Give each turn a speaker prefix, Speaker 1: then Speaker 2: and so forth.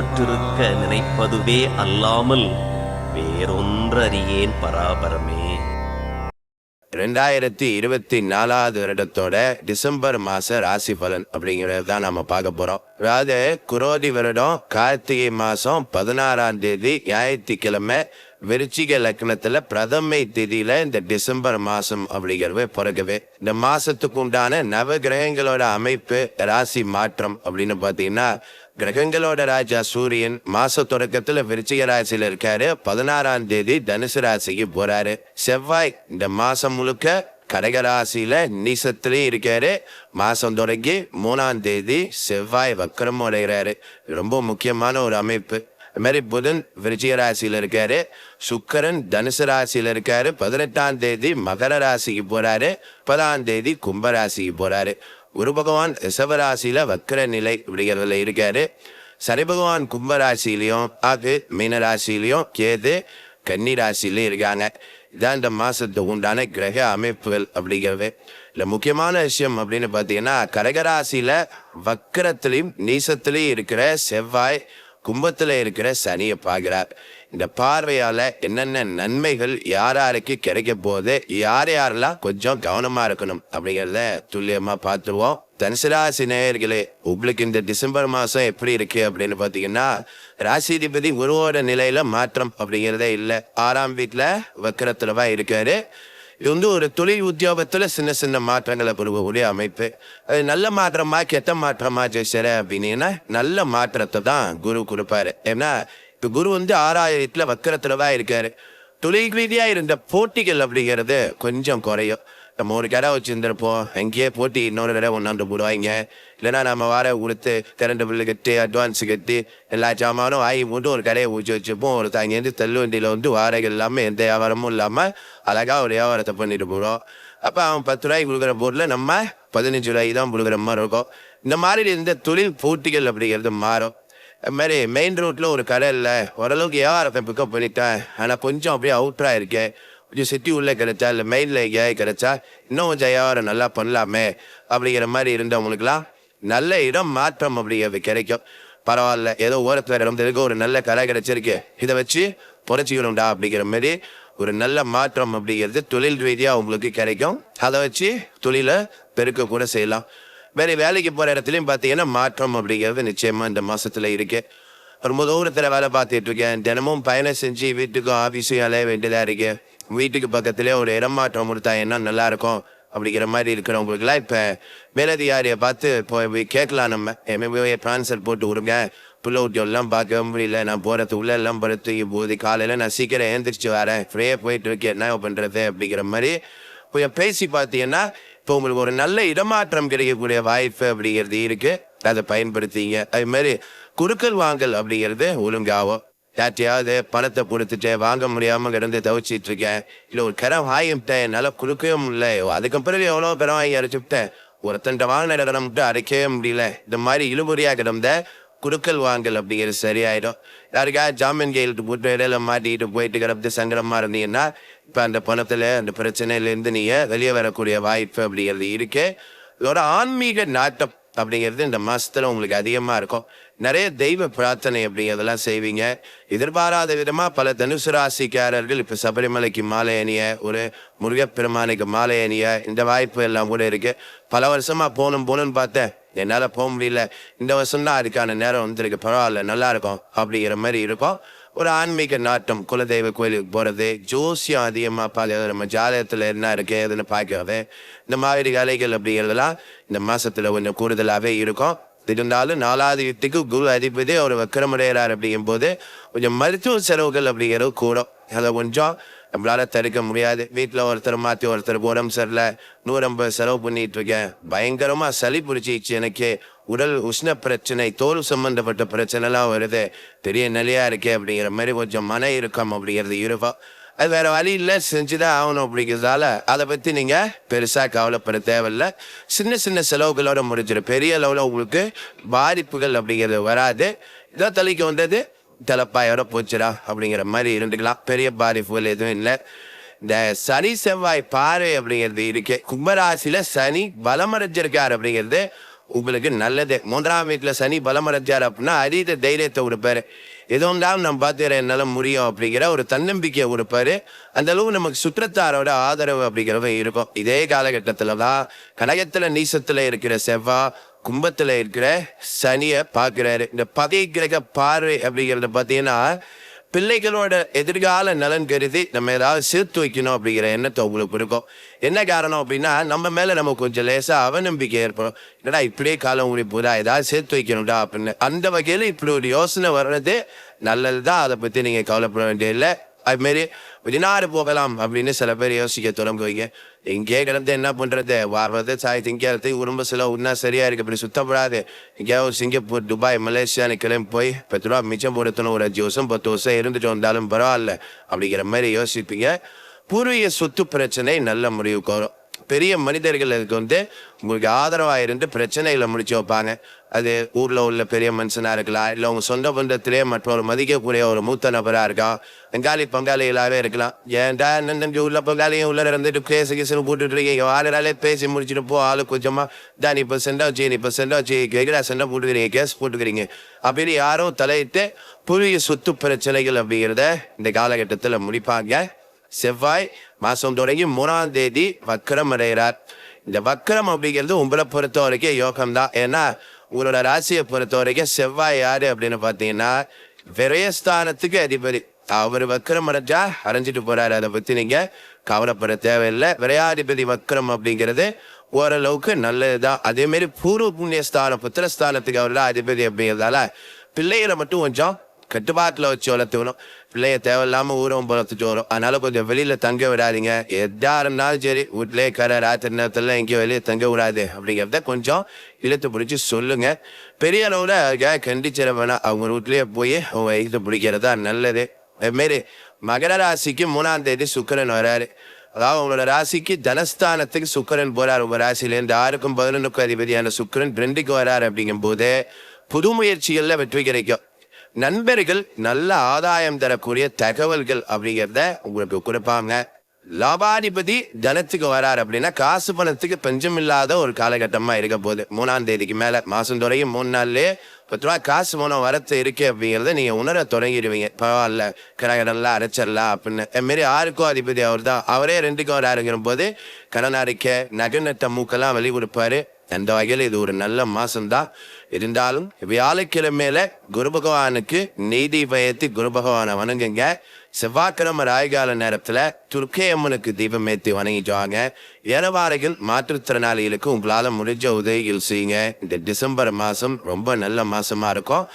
Speaker 1: உற்றிருக்க நினைப்பதுவே அல்லாமல் வேறொன்றறியேன் பராபரமே.
Speaker 2: ரெண்டாயிரத்தி இருபத்தி நாலாவது வருடத்தோட டிசம்பர் மாச ராசி பலன் அப்படிங்கறத தான் நாம பார்க்க போறோம். அதாவது குரோதி வருடம் கார்த்திகை மாசம் பதினாறாம் தேதி ஞாயிற்றுக்கிழமை விருச்சிக லக்னத்துல பிரதமை தேதியில இந்த டிசம்பர் மாசம் அப்படிங்கிறது பிறகுவே. இந்த மாசத்துக்கு உண்டான நவ கிரகங்களோட அமைப்பு ராசி மாற்றம் அப்படின்னு பாத்தீங்கன்னா கிரகங்களோட ராஜா சூரியன் மாச தொடக்கத்துல விருச்சிக ராசியில இருக்காரு. பதினாறாம் தேதி தனுசு ராசிக்கு போறாரு. செவ்வாய் இந்த மாசம் முழுக்க கடகராசியில நீசத்திலே இருக்காரு. மாசம் தொடங்கி மூணாம் தேதி செவ்வாய் வக்கரம் உடைகிறாரு ரொம்ப முக்கியமான ஒரு அமைப்பு. அது மாதிரி புதன் விருச்சிக ராசியில இருக்காரு. சுக்கரன் தனுசு ராசியில இருக்காரு. பதினெட்டாம் தேதி மகர ராசிக்கு போறாரு. முப்பதாம் தேதி கும்ப ராசிக்கு போறாரு. குரு பகவான் ரிஷபராசியில வக்கர நிலை அப்படிங்கிறதுல இருக்காரு. சரி பகவான் கும்பராசிலையும் அது மீனராசிலையும் கேது கன்னிராசிலையும் இருக்காங்க. இதான் இந்த மாசத்துக்கு உண்டான கிரக அமைப்புகள் அப்படிங்கிறது. இல்ல முக்கியமான விஷயம் அப்படின்னு பார்த்தீங்கன்னா கடகராசியில வக்கரத்திலையும் நீசத்திலையும் இருக்கிற செவ்வாய் கும்பத்துல இருக்கிற சனியை பார்க்கிறார். இந்த பார்வையால என்னென்ன நன்மைகள் யார் யாருக்கு கிடைக்க போகுது யார் யாரெல்லாம் கொஞ்சம் கவனமா இருக்கணும் அப்படிங்கிறத துல்லியமா பார்த்துருவோம். தனுசராசி நேயர்களே உங்களுக்கு இந்த டிசம்பர் மாதம் எப்படி இருக்கு அப்படின்னு பார்த்தீங்கன்னா ராசிதிபதி குருவோட நிலையில மாற்றம் அப்படிங்கிறதே இல்லை. ஆறாம் வீட்டில் வக்கரத்துலதான் இருக்காரு. இது வந்து ஒரு தொழில் உத்தியோகத்தில் சின்ன சின்ன மாற்றங்களை கொடுக்கக்கூடிய அமைப்பு. அது நல்ல மாற்றமா கெட்ட மாற்றமா ஜெயிச்சர அப்படின்னா நல்ல மாற்றத்தை தான் குரு கொடுப்பாரு. ஏன்னா குரு வந்து ஆறாயிரத்தில் வக்கரத்துல தான் இருக்காரு. தொழில் ரீதியாக இருந்த போட்டிகள் அப்படிங்கிறது கொஞ்சம் குறையும். நம்ம ஒரு கடை வச்சுருந்துருப்போம். எங்கேயே போட்டி இன்னொரு கடை ஒன்றாண்டு போடுவாங்க. இல்லைன்னா நம்ம வார கொடுத்து திரண்டு பில்லு கட்டி அட்வான்ஸ் கட்டி எல்லா சாமானும் வாங்கி போட்டு ஒரு கடையை ஊற்றி வச்சுப்போம். ஒரு தாங்கேருந்து தள்ளுவண்டியில் வந்து வாடகை இல்லாமல் எந்த வியாபாரமும் இல்லாமல் அழகாக ஒரு வியாபாரத்தை பண்ணிட்டு போகிறோம் அப்போ அவன் பத்து ரூபாய்க்கு கொடுக்குற பொருளில் நம்ம பதினஞ்சு ரூபாய்க்கு தான் கொடுக்குற மாதிரி இருக்கும். இந்த மாதிரி இருந்த தொழில் போட்டிகள் அப்படிங்கிறது மாறும். அது மாதிரி மெயின் ரோட்டில் ஒரு கடை இல்லை. ஓரளவுக்கு வியாபாரத்தை பிக்கப் பண்ணிட்டேன். ஆனால் கொஞ்சம் அப்படியே அவுட்டராக இருக்கேன். கொஞ்சம் சிட்டி உள்ளே கிடைச்சா இல்லை மெயினில் எங்கேயாவது கிடைச்சா இன்னும் கொஞ்சம் வியாபாரம் நல்லா பண்ணலாமே அப்படிங்கிற மாதிரி இருந்தவங்களுக்குலாம் நல்ல இடம் மாற்றம் அப்படிங்கிறது கிடைக்கும். பரவாயில்ல. ஏதோ ஓரத்தில் இடம் இருக்கு. ஒரு நல்ல கடை கிடைச்சிருக்கு. இதை வச்சு புரட்சிக்கணும்டா அப்படிங்கிற மாதிரி ஒரு நல்ல மாற்றம் அப்படிங்கிறது தொழில் ரீதியாக உங்களுக்கு கிடைக்கும். அதை வச்சு தொழிலை பெருக்க கூட செய்யலாம். வேற வேலைக்கு போற இடத்துலயும் பார்த்தீங்கன்னா மாற்றம் அப்படிங்கிறது நிச்சயமா இந்த மாசத்துல இருக்கு. ரொம்ப தூரத்தில் வேலை பார்த்துட்டு இருக்கேன். தினமும் பயணம் செஞ்சு வீட்டுக்கும் ஆஃபீஸும் அலைய வேண்டியதா இருக்கு. வீட்டுக்கு பக்கத்துலேயே ஒரு இடமாற்றம் கொடுத்தா என்ன நல்லா இருக்கும் அப்படிங்கிற மாதிரி இருக்கிறவங்களுக்குலாம் இப்போ மேலதிகாரியை பார்த்து போய் கேட்கலாம் நம்ம. எம்எம்ஏ ட்ரான்ஸ்ஃபர் போட்டு விடுங்க பிள்ளை ஊட்டியெல்லாம் பார்க்க முடியல. நான் போகிறது உள்ள எல்லாம் படுத்து போது காலையில் நான் சீக்கிரம் ஏந்திரிச்சு வரேன். ஃப்ரீயாக போயிட்டு இருக்கேன். என்ன பண்ணுறது அப்படிங்கிற மாதிரி கொஞ்சம் பேசி பார்த்தீங்கன்னா இப்போ உங்களுக்கு ஒரு நல்ல இடமாற்றம் கிடைக்கக்கூடிய வாய்ப்பு அப்படிங்கிறது இருக்கு. அதை பயன்படுத்திங்க. அது மாதிரி குறுக்கல் வாங்கல் அப்படிங்கிறது ஒழுங்காகும் யார்ட்டையாவது பணத்தை கொடுத்துட்டு வாங்க முடியாமல் கிடந்து தவிச்சிட்டு இருக்கேன். இல்லை ஒரு கரம் வாங்கிட்டேன் என்னால் கொடுக்கவும் இல்லை. அதுக்கப்புறம் எவ்வளோ கரம் வாங்கி அரைச்சிவிட்டேன் ஒருத்தன்ட்ட வாங்கின இடம் மட்டும் அரைக்கவே முடியல. இந்த மாதிரி இழுபறியாக கிடந்த குடுக்கல் வாங்கல் அப்படிங்கிறது சரியாயிடும். யாருக்கா ஜாமீன் கையெழுத்து போட்டு இடையில மாட்டிட்டு போயிட்டு கிடப்பு சங்கடமா இருந்தீங்கன்னா இப்போ அந்த பணத்தில் அந்த பிரச்சனையிலேருந்து நீங்கள் வெளியே வரக்கூடிய வாய்ப்பு அப்படிங்கிறது இருக்கு. இதோட ஆன்மீக நாட்டம் அப்படிங்கிறது இந்த மாசத்துல உங்களுக்கு அதிகமா இருக்கும். நிறைய தெய்வ பிரார்த்தனை அப்படிங்கிறதெல்லாம் செய்வீங்க. எதிர்பாராத விதமா பல தனுசு ராசிக்காரர்கள் இப்ப சபரிமலைக்கு மாலை அணிய ஒரு முருகப்பெருமானுக்கு மாலை அணிய இந்த வாய்ப்பு எல்லாம் கூட இருக்கு. பல வருஷமா போகணும் போகணும்னு பார்த்தேன். என்னால் போக முடியல இந்த வருஷம்தான் அதுக்கான நேரம் வந்துருக்கு. பரவாயில்ல நல்லா இருக்கும் அப்படிங்கிற மாதிரி இருக்கும். ஒரு ஆன்மீக நாட்டம் குலதெய்வ கோயிலுக்கு போகிறது ஜோசியம் அதிகமாக பார்க்கறது நம்ம ஜாதகத்தில் என்ன இருக்கு எதுன்னு பார்க்கறது இந்த மாதிரி வேலைகள் அப்படிங்கிறதெல்லாம் இந்த மாதத்தில் கொஞ்சம் கூடுதலாகவே இருக்கும். இருந்தாலும் நாலாவது வீட்டுக்கு குரு அதிபதி அவர் வக்கரமுடையிறார் அப்படிங்கும் போது கொஞ்சம் மருத்துவ செலவுகள் அப்படிங்கிறது கூடும். அதை கொஞ்சம் நம்மளால தடுக்க முடியாது. வீட்டில் ஒருத்தர் மாற்றி ஒருத்தர் உடம்பு சரியில்லை. நூறம்பது செலவு பண்ணிட்டு இருக்கேன். பயங்கரமாக சளி பிடிச்சிச்சு எனக்கு. உடல் உஷ்ண பிரச்சனை தோல் சம்பந்தப்பட்ட பிரச்சனைலாம் வருது. பெரிய நிலையாக இருக்கே அப்படிங்கிற மாதிரி கொஞ்சம் மன இறுக்கம் அப்படிங்கிறது இருக்கும். அது வேற வழி இல்லை செஞ்சுதான் ஆகணும் அப்படிங்கிறதால அதை பற்றி நீங்கள் பெருசாக கவலைப்பட தேவையில்ல. சின்ன சின்ன செலவுகளோட முடிஞ்சிடும். பெரிய அளவில் உங்களுக்கு பாதிப்புகள் அப்படிங்கிறது வராது. இதான் தலைக்கு வந்தது. தலைப்பாயோட போச்சுடா அப்படிங்கிற மாதிரி இருந்துக்கலாம். பெரிய பாதிப்புகள் எதுவும் இல்லை. இந்த சனி செவ்வாய் பாறை அப்படிங்கிறது இருக்கு. கும்பராசியில சனி பலமடைஞ்சிருக்கார் அப்படிங்கிறது உங்களுக்கு நல்லது. மூன்றாம் வீட்டில் சனி பலமடைஞ்சார் அப்படின்னா அதீத தைரியத்தை கொடுப்பாரு. எதுவும் தான் நம்ம பார்த்துக்கிறேன் என்னால் முடியும் அப்படிங்கிற ஒரு தன்னம்பிக்கையை கொடுப்பாரு. அந்த அளவு நமக்கு சுற்றத்தாரோட ஆதரவு அப்படிங்கிறவ இருக்கும். இதே காலகட்டத்தில் தான் கனகத்துல நீசத்தில் இருக்கிற செவ்வாய் கும்பத்தில் இருக்கிற சனியை பார்க்குறாரு. இந்த பதவி கிரக பார்வை அப்படிங்கிறத பார்த்தீங்கன்னா பிள்ளைகளோட எதிர்கால நலன் கருதி நம்ம ஏதாவது சேர்த்து வைக்கணும் அப்படிங்கிற எண்ணத்தை உங்களுக்கு இருக்கும் என்ன காரணம் அப்படின்னா நம்ம மேலே நம்ம கொஞ்சம் லேசாக அவநம்பிக்கை ஏற்படும். என்னடா இப்படியே காலம் ஊறி போதா ஏதாவது சேர்த்து வைக்கணும்டா அப்படின்னு. அந்த வகையில் இப்படி ஒரு யோசனை வர்றது நல்லது தான் அதை பற்றி நீங்கள் கவலைப்பட வேண்டியதில்லை. அதுமாரி வெளிநாடு போகலாம் அப்படின்னு சில பேர் யோசிக்க தொடங்குவீங்க. இங்கே கிடந்து என்ன பண்ணுறது வர்றது சாய் திங்கிறது உடம்பு சில ஒன்றா சரியா இருக்கு. இப்படி சுத்தப்படாது. எங்கேயாவது சிங்கப்பூர் துபாய் மலேசியான்னு கிளம்பி போய் பத்து ரூபா மிச்சம் போடுத்தணும் ஒரு அஞ்சு வருஷம் பத்து வருஷம் இருந்துட்டு வந்தாலும் பரவாயில்ல. அப்படிங்கிற மாதிரி யோசிப்பீங்க. பூர்வீக சொத்து பிரச்சனை நல்ல முடிவுக்கு வரும். பெரிய மனிதர்களுக்கு வந்து உங்களுக்கு ஆதரவாக இருந்து பிரச்சனைகளை முடிச்சு வைப்பாங்க. அது ஊரில் உள்ள பெரிய மனுஷனாக இருக்கலாம் இல்லை உங்கள் சொந்த பந்தத்திலே மற்றொரு மதிக்கக்கூடிய ஒரு மூத்த நபராக இருக்கான் வெங்காளி பங்காளிகளாகவே இருக்கலாம். ஏன்டா நன்றி உள்ள பங்காளியும் உள்ள இருந்துட்டு கேசு கேசுன்னு போட்டுட்டு இருக்கீங்க? ஆளுனாலே பேசி முடிச்சுட்டு போ ஆளு கொஞ்சமாக தான் இப்போ செண்டா வச்சு நீ இப்போ செண்டா வச்சு கேட்குறா செண்டா போட்டுக்கிறீங்க? கேஸ் போட்டுக்கிறீங்க. அப்படின்னு யாரும் தலையிட்டு புதிய சொத்து பிரச்சனைகள் அப்படிங்கிறத இந்த காலகட்டத்தில் முடிப்பாங்க. செவ்வாய் மாதம் தொடங்கி மூணாம் தேதி வக்கரம் அடைகிறார். இந்த வக்கரம் அப்படிங்கிறது உங்களை பொறுத்த வரைக்கும் யோகம் தான் ஏன்னா உங்களோட ராசியை பொறுத்த வரைக்கும் செவ்வாய் யாரு அப்படின்னு பார்த்தீங்கன்னா விரயஸ்தானத்துக்கு அதிபதி. அவர் வக்கரம் அடைஞ்சா அரைஞ்சிட்டு போறாரு. அதை பத்தி நீங்க கவலைப்பட தேவையில்லை. விரையாதிபதி வக்கரம் அப்படிங்கிறது ஓரளவுக்கு நல்லதுதான். அதே மாதிரி பூர்வ புண்ணியஸ்தானம் புத்திரஸ்தானத்துக்கு அவர் அதிபதி அப்படிங்கிறதால பிள்ளைகளை மட்டும் கொஞ்சம் கட்டுப்பாட்டில் வச்சு வளர்த்துக்கணும் பிள்ளைய தேவையில்லாமல் ஊரம் வளர்த்துட்டு வரும். அதனால கொஞ்சம் வெளியில் தங்க விடாதீங்க. எதா இருந்தாலும் சரி வீட்டிலே கரை ராத்திரி நேரத்துல எங்கேயும் வெளியே தங்க விடாது அப்படிங்கிறத கொஞ்சம் இழுத்து பிடிச்சி சொல்லுங்க. பெரிய அளவில் கண்டிச்சிட வேணாம். அவங்க வீட்லேயே போய் அவங்க இழுத்து பிடிக்கிறதா நல்லது. அதுமாரி மகர ராசிக்கு மூணாம் தேதி சுக்கிரன் வராரு. அதாவது உங்களோட ராசிக்கு தனஸ்தானத்துக்கு சுக்கிரன் போறார். உங்க ராசியிலேருந்து ஆறுக்கும் பதினொன்றுக்கும் அதிபதியான சுக்கிரன் ரெண்டுக்கு வராரு அப்படிங்கும் போது புது முயற்சிகளில் வெற்றி கிடைக்கும். நண்பர்கள் நல்ல ஆதாயம் தரக்கூடிய தகவல்கள் அப்படிங்கிறத உங்களுக்கு கொடுப்பாங்க. லாபாதிபதி தனத்துக்கு வரார் அப்படின்னா காசு பணத்துக்கு பஞ்சம் இல்லாத ஒரு காலகட்டமா இருக்க போகுது. மூணாம் தேதிக்கு மேல மாசம் தொடங்கி மூணு நாள்லயே பத்து ரூபா காசு மூணம் வரத்து இருக்கு அப்படிங்கிறத நீங்க உணர தொடங்கிடுவீங்க. பரவாயில்ல கடன்லாம் அரைச்சிடலாம் அப்படின்னு. அது மாரி ஆறுக்கும் அதிபதி அவர் தான் அவரே ரெண்டுக்கும் வராருங்கிற போது கடன் நகை நட்ட மூக்கெல்லாம் வெளி கொடுப்பாரு. அந்த வகையில் இது ஒரு நல்ல மாசம்தான் இருந்தாலும் வியாழக்கிழமையில குரு பகவானுக்கு நீதி பயத்தி குரு பகவானை வணங்குங்க. செவ்வாய்க்கிழமை ராய்கால நேரத்தில் துர்க்கை அம்மனுக்கு தீபம் ஏற்றி வணங்கிக்குவாங்க ஏறவாறையில் மாற்றுத்திறனாளிகளுக்கு உங்களால் முடிஞ்ச உதவிகள் செய்யுங்க. இந்த டிசம்பர் மாதம் ரொம்ப நல்ல மாதமாக இருக்கும்.